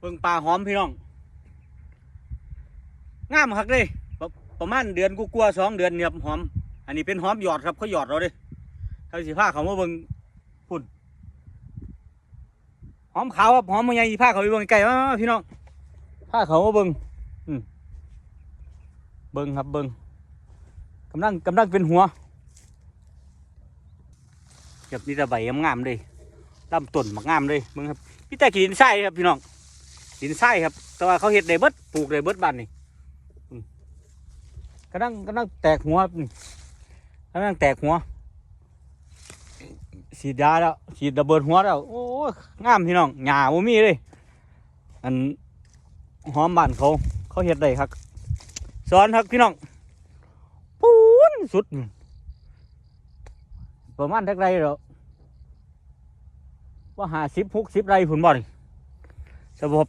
เบิ่งปลาหอมพี่น้องงามคักเลยประประมาณเดือนกูกลัวสองเดือนเนี่ยบหอม อันนี้เป็นหอมหยอดครับเขาหยอดเราด้เขาสิผ้าเขามาเบิ่งพุ่นหอมขาวครับหอมมันใหญ่ผ้าเขาไปเบิ่งไก่มาพี่น้องผ้าเขามาเบิ่งอืมเบิ่งครับเบิ่งกำลังกำลังเป็นหัวเก็บนี่ตะใบงามเลยลำต้นมักงามเลยเบิ่งครับพี่แต่กินไส้ครับพี่น้อง กินไส้ครับ แต่ว่าเขาเห็ดได้เบิดปลูกได้เบิดบ้านนี่กำลังกำลังแตกหัวกำลังแตกหัวฉีดยาแล้วฉีดระเบิดหัวแล้วโอ้ยงามพี่น้องหญ้าบ่มีเลยอันหอมบ้านเขาเขาเห็ดได้ครับสอนครับพี่น้องปูนสุด ประมาณเท่าไรหรอว่าหาสิบหกสิบไรผุนบ่นี่สบ